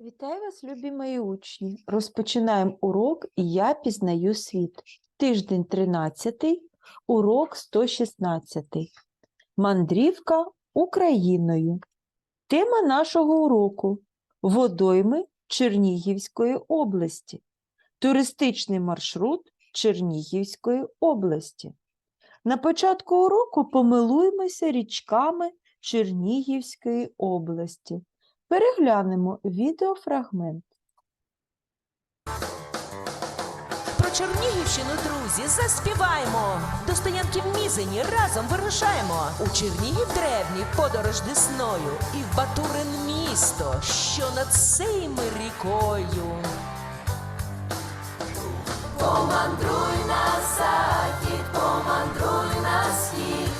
Вітаю вас, любі мої учні! Розпочинаємо урок і я пізнаю світ. Тиждень 13, урок 116. Мандрівка Україною. Тема нашого уроку водойми Чернігівської області. Туристичний маршрут Чернігівської області. На початку уроку помилуємося річками Чернігівської області. Переглянемо відеофрагмент. Про Чернігівщину, друзі, заспіваємо. До стоянки в Мізені разом вирушаємо. У Чернігів древній подорож десною. І в Батурин місто, що над цими рікою. Помандруй на захід, помандруй на схід.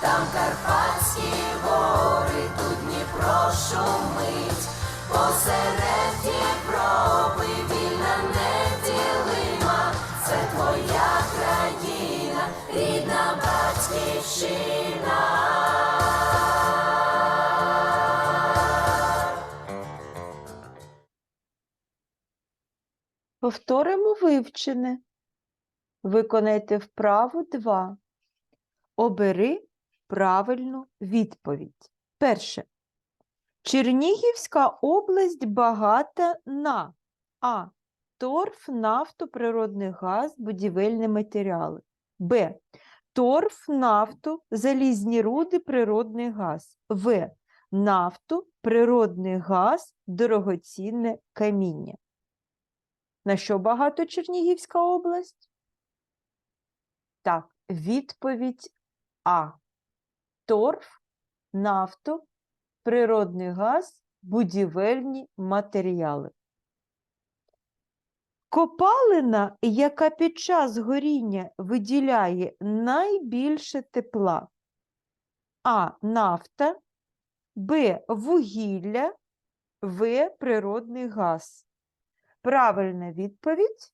Там Карпатські гори, тут Дніпро шумить. Посеред Європи вільна неділима. Це твоя країна, рідна батьківщина. Повторимо вивчене. Виконайте вправу 2. Обери правильну відповідь. Перше. Чернігівська область багата на А. Торф, нафту, природний газ, будівельні матеріали. Б. Торф, нафту, залізні руди, природний газ. В. Нафту, природний газ, дорогоцінне каміння. На що багато Чернігівська область? Так, відповідь А. Торф, нафту, природний газ, будівельні матеріали. Копалина, яка під час горіння виділяє найбільше тепла. А. Нафта, Б. Вугілля, В. Природний газ. Правильна відповідь.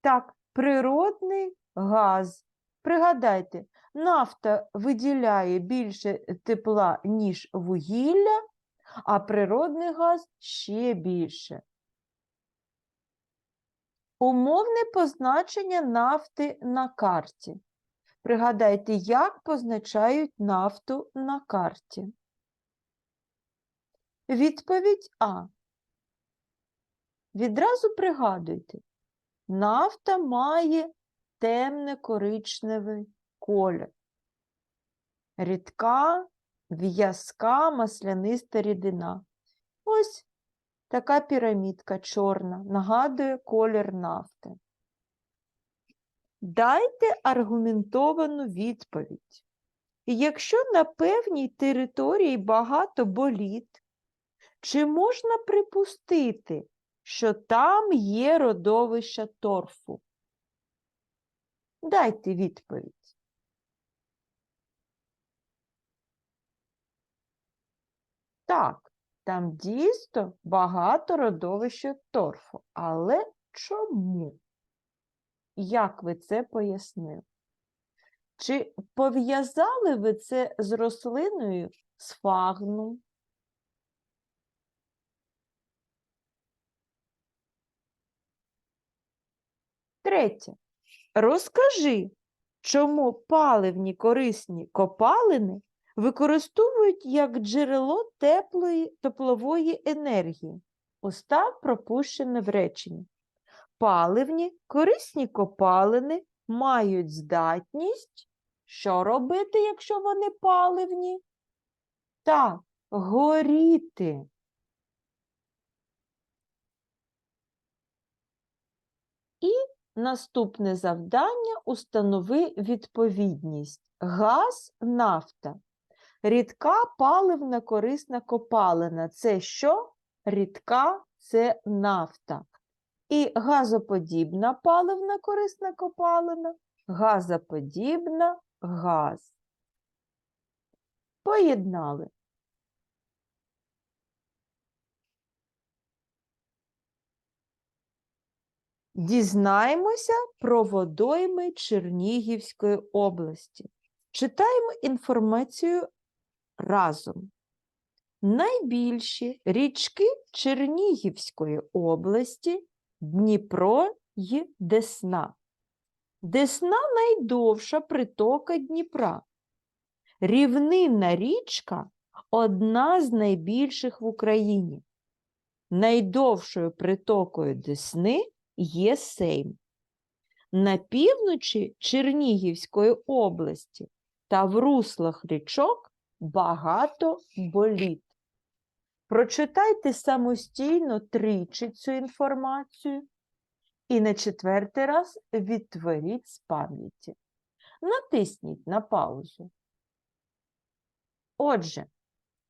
Так, природний газ. Пригадайте, нафта виділяє більше тепла, ніж вугілля, а природний газ ще більше. Умовне позначення нафти на карті. Пригадайте, як позначають нафту на карті. Відповідь А. Відразу пригадуйте, нафта має темне коричневий колір. Рідка, в'язка, масляниста рідина. Ось така пірамідка чорна, нагадує колір нафти. Дайте аргументовану відповідь. Якщо на певній території багато боліт, чи можна припустити, що там є родовища торфу? Дайте відповідь. Так, там дійсно багато родовища торфу. Але чому? Як ви це пояснили? Чи пов'язали ви це з рослиною сфагну? Третє. Розкажи, чому паливні корисні копалини використовують як джерело теплої теплової енергії. Устав пропущене в реченні. Паливні корисні копалини мають здатність. Що робити, якщо вони паливні? Так, горіти. І наступне завдання установи відповідність. Газ, нафта. Рідка паливна корисна копалина. Це що? Рідка це нафта. І газоподібна паливна корисна копалина, газоподібна газ. Поєднали. Дізнаємося про водойми Чернігівської області. Читаємо інформацію разом. найбільші річки Чернігівської області Дніпро й Десна. Десна найдовша притока Дніпра. Рівнинна річка одна з найбільших в Україні. Найдовшою притокою Десни є Сейм. На півночі Чернігівської області та в руслах річок багато боліт. Прочитайте самостійно тричі цю інформацію і на четвертий раз відтворіть з пам'яті. Натисніть на паузу. Отже,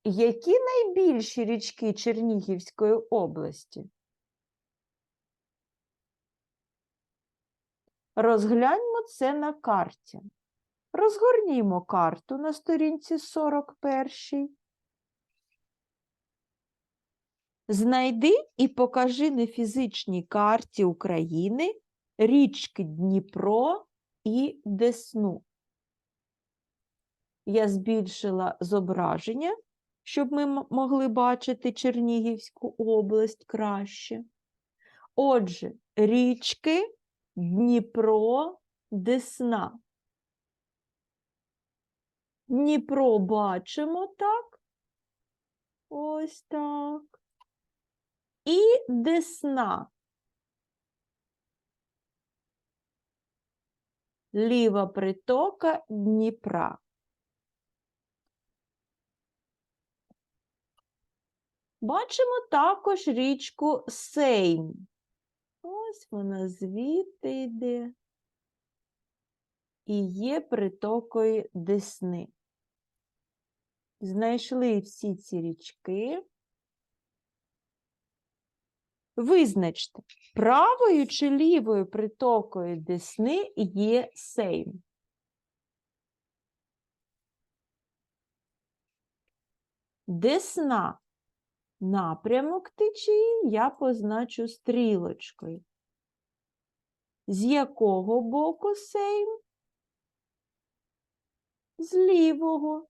які найбільші річки Чернігівської області? Розгляньмо це на карті. Розгорнімо карту на сторінці 41. Знайди і покажи на фізичній карті України річки Дніпро і Десну. Я збільшила зображення, щоб ми могли бачити Чернігівську область краще. Отже, річки Дніпро, Десна. Дніпро бачимо, так? Ось так. І Десна. Ліва притока Дніпра. Бачимо також річку Сейм. Ось вона звідти йде і є притокою Десни. Знайшли всі ці річки. Визначте, правою чи лівою притокою Десни є Сейм. Десна. Напрямок течії я позначу стрілочкою. З якого боку сейм? З лівого.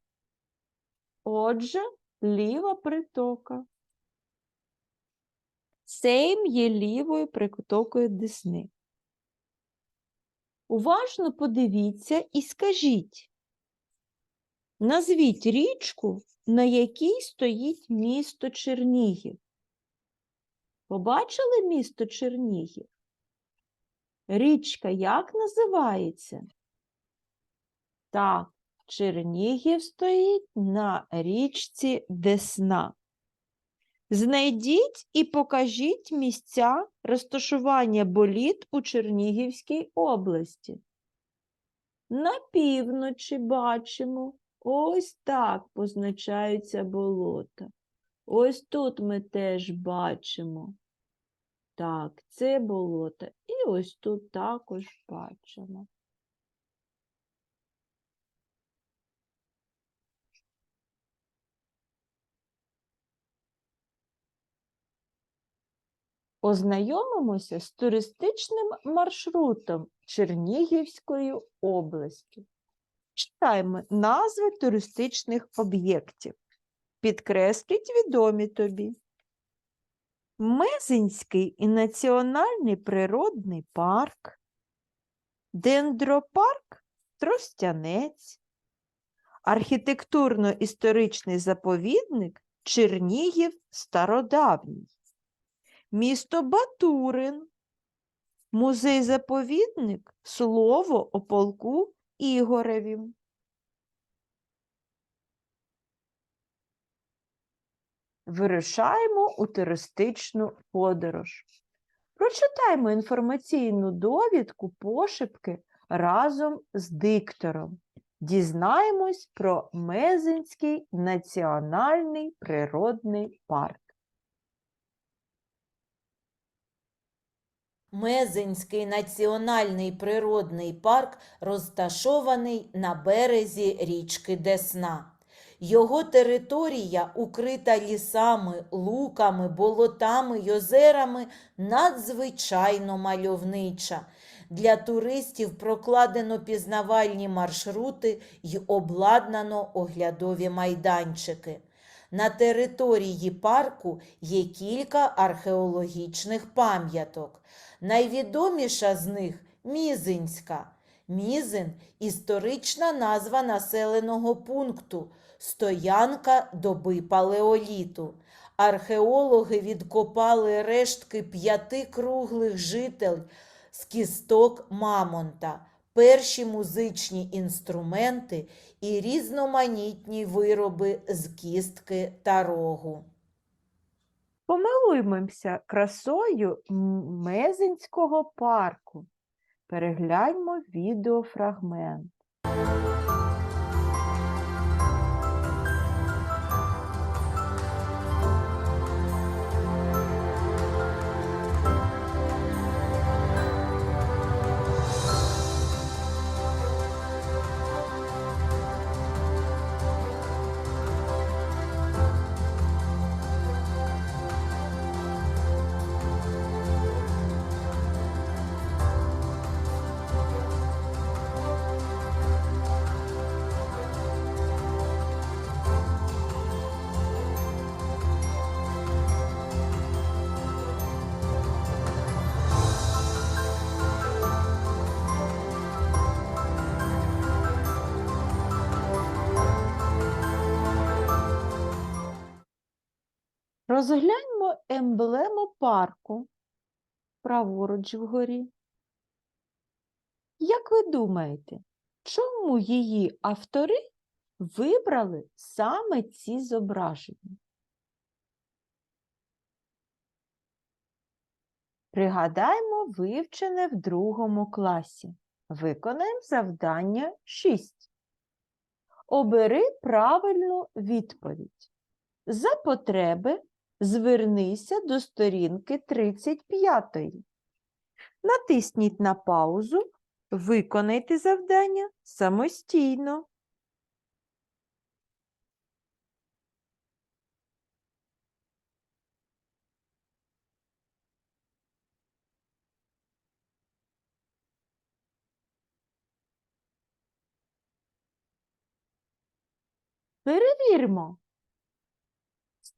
Отже, ліва притока. Сейм є лівою притокою Десни. Уважно подивіться і скажіть. Назвіть річку, на якій стоїть місто Чернігів. Побачили місто Чернігів? Річка як називається? Так, Чернігів стоїть на річці Десна. Знайдіть і покажіть місця розташування боліт у Чернігівській області. На півночі бачимо. Ось так позначаються болота. Ось тут ми теж бачимо. Так, це болото. І ось тут також бачимо. Ознайомимося з туристичним маршрутом Чернігівської області. Читаємо назви туристичних об'єктів. Підкресліть відомі тобі. Мезенський і національний природний парк, дендропарк Тростянець, архітектурно-історичний заповідник Чернігів Стародавній, місто Батурин, музей-заповідник Слово о полку Ігоревім. Вирушаємо у туристичну подорож. Прочитаємо інформаційну довідку пошепки разом з диктором. Дізнаємось про Мезенський національний природний парк. Мезенський національний природний парк розташований на березі річки Десна. Його територія, укрита лісами, луками, болотами й озерами, надзвичайно мальовнича. Для туристів прокладено пізнавальні маршрути й обладнано оглядові майданчики. На території парку є кілька археологічних пам'яток. Найвідоміша з них Мізинська. Мізин історична назва населеного пункту, стоянка доби палеоліту. Археологи відкопали рештки п'яти круглих житель з кісток мамонта, перші музичні інструменти і різноманітні вироби з кістки та рогу. Помилуймося красою Мезенського парку. Перегляньмо відеофрагмент. Розгляньмо емблему парку праворуч вгорі. Як ви думаєте, чому її автори вибрали саме ці зображення? Пригадаймо вивчене в другому класі. Виконаємо завдання 6. Обери правильну відповідь. За потреби звернися до сторінки 35. Натисніть на паузу, виконайте завдання самостійно. Перевірмо.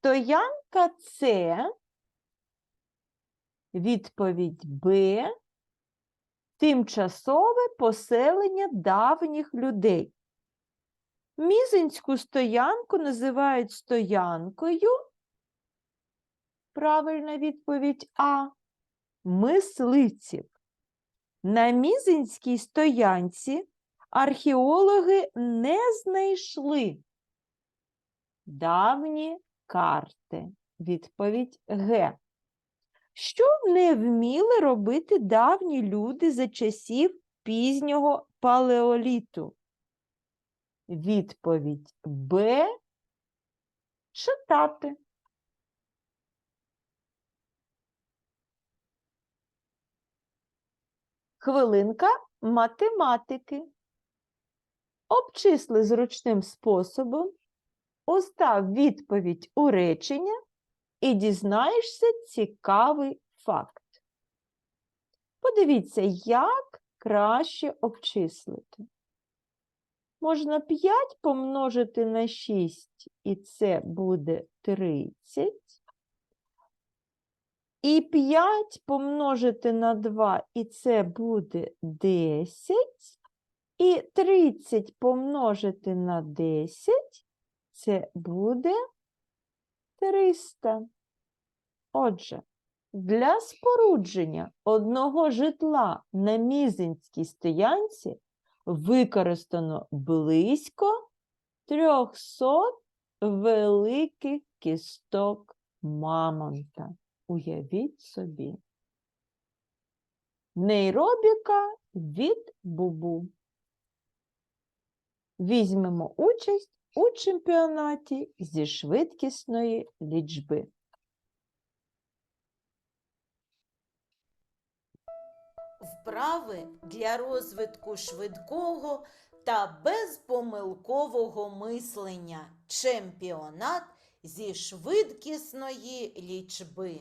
Стоянка С, відповідь Б, тимчасове поселення давніх людей. Мізинську стоянку називають стоянкою. Правильна відповідь А. Мисливців. На Мізинській стоянці археологи не знайшли давні карти. Відповідь Г. Що не вміли робити давні люди за часів пізнього палеоліту? Відповідь Б. Читати. Хвилинка математики. Обчисли зручним способом Остав відповідь у речення і дізнаєшся цікавий факт. Подивіться, як краще обчислити. Можна 5 помножити на 6, і це буде 30. І 5 помножити на 2, і це буде 10. І 30 помножити на 10, це буде 300. Отже, для спорудження одного житла на Мізинській стоянці використано близько 300 великих кісток мамонта. Уявіть собі. Нейробіка від бубу. Візьмемо участь у чемпіонаті зі швидкісної лічби. Вправи для розвитку швидкого та безпомилкового мислення. Чемпіонат зі швидкісної лічби.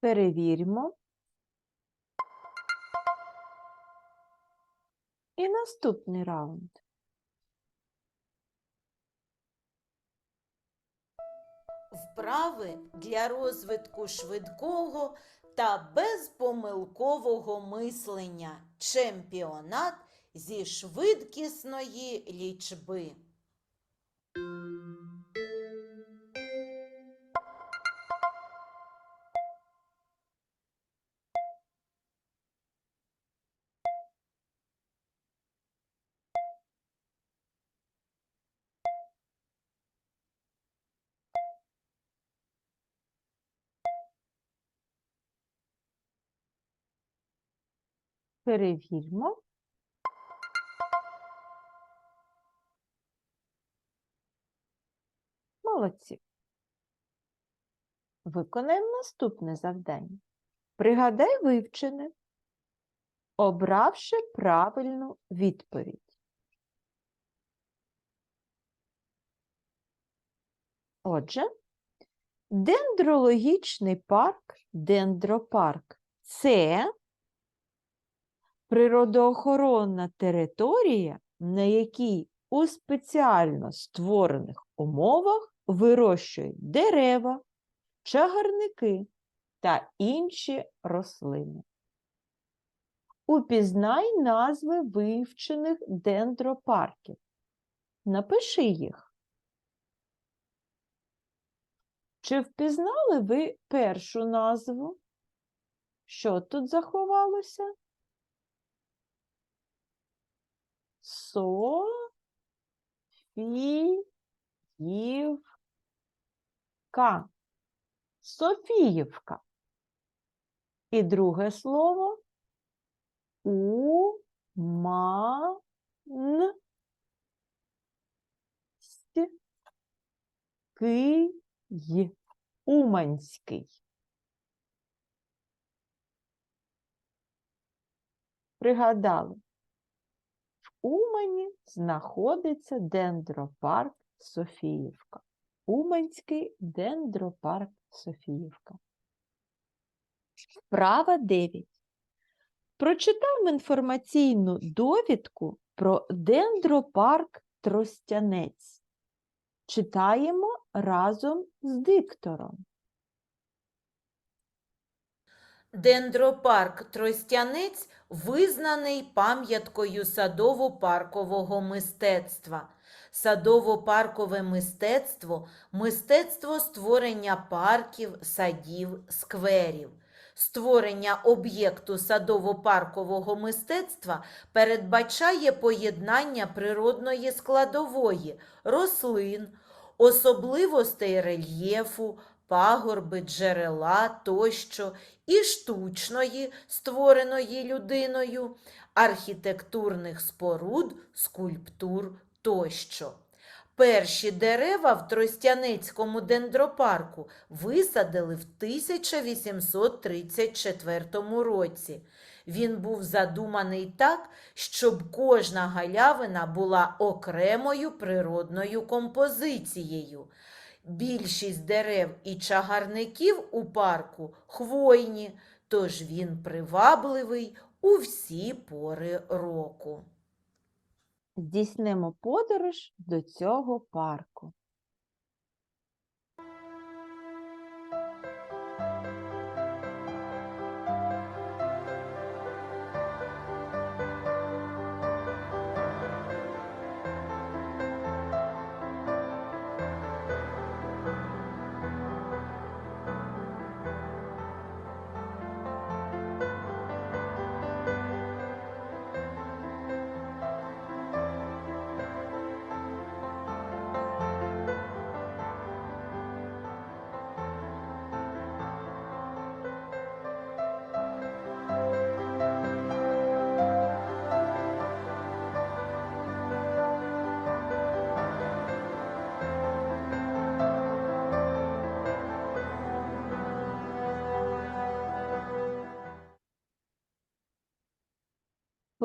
Перевіримо. І наступний раунд. Вправи для розвитку швидкого та безпомилкового мислення. Чемпіонат зі швидкісної лічби. Перевіримо. Молодці. Виконаємо наступне завдання. Пригадай вивчене, обравши правильну відповідь. Отже, дендрологічний парк, дендропарк це природоохоронна територія, на якій у спеціально створених умовах вирощують дерева, чагарники та інші рослини. Упізнай назви вивчених дендропарків. Напиши їх. Чи впізнали ви першу назву? Що тут заховалося? Софіївка. Софіївка. І друге слово Уманський. Уманський. Пригадали. Умані знаходиться дендропарк Софіївка. Уманський дендропарк Софіївка. Вправа 9. Прочитаємо інформаційну довідку про дендропарк Тростянець. Читаємо разом з диктором. Дендропарк Тростянець визнаний пам'яткою садово-паркового мистецтва. Садово-паркове мистецтво мистецтво створення парків, садів, скверів. Створення об'єкту садово-паркового мистецтва передбачає поєднання природної складової, рослин, особливостей рельєфу, пагорби, джерела тощо і штучної, створеної людиною, архітектурних споруд, скульптур тощо. Перші дерева в Тростянецькому дендропарку висадили в 1834 році. Він був задуманий так, щоб кожна галявина була окремою природною композицією. Більшість дерев і чагарників у парку хвойні, тож він привабливий у всі пори року. Здійснимо подорож до цього парку.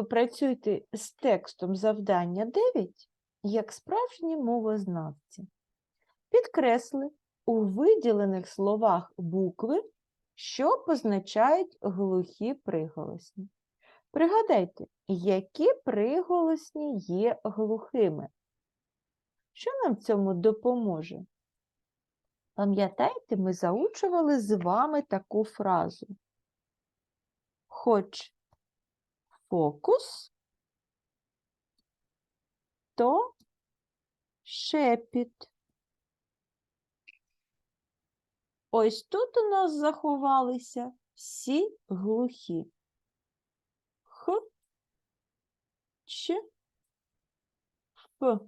Ви працюєте з текстом завдання 9 як справжні мовознавці. Підкресли у виділених словах букви, що позначають глухі приголосні. Пригадайте, які приголосні є глухими. Що нам в цьому допоможе? Пам'ятаєте, ми заучували з вами таку фразу. Хоч фокус, то шепіт. Ось тут у нас заховалися всі глухі. Х, Ч, Ф,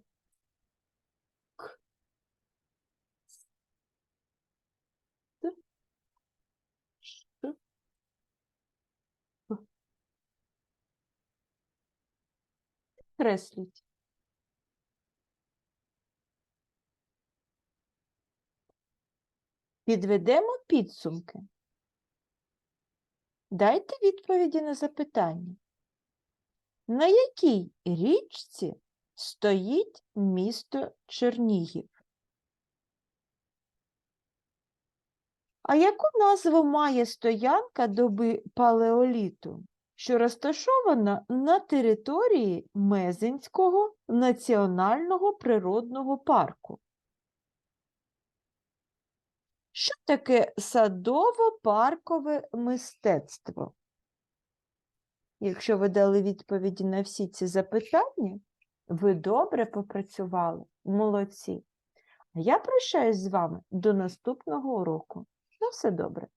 Кресліть. Підведемо підсумки. Дайте відповіді на запитання. На якій річці стоїть місто Чернігів? А яку назву має стоянка доби палеоліту, що розташована на території Мезенського національного природного парку? Що таке садово-паркове мистецтво? Якщо ви дали відповіді на всі ці запитання, ви добре попрацювали, молодці. А я прощаюсь з вами до наступного уроку. На все добре.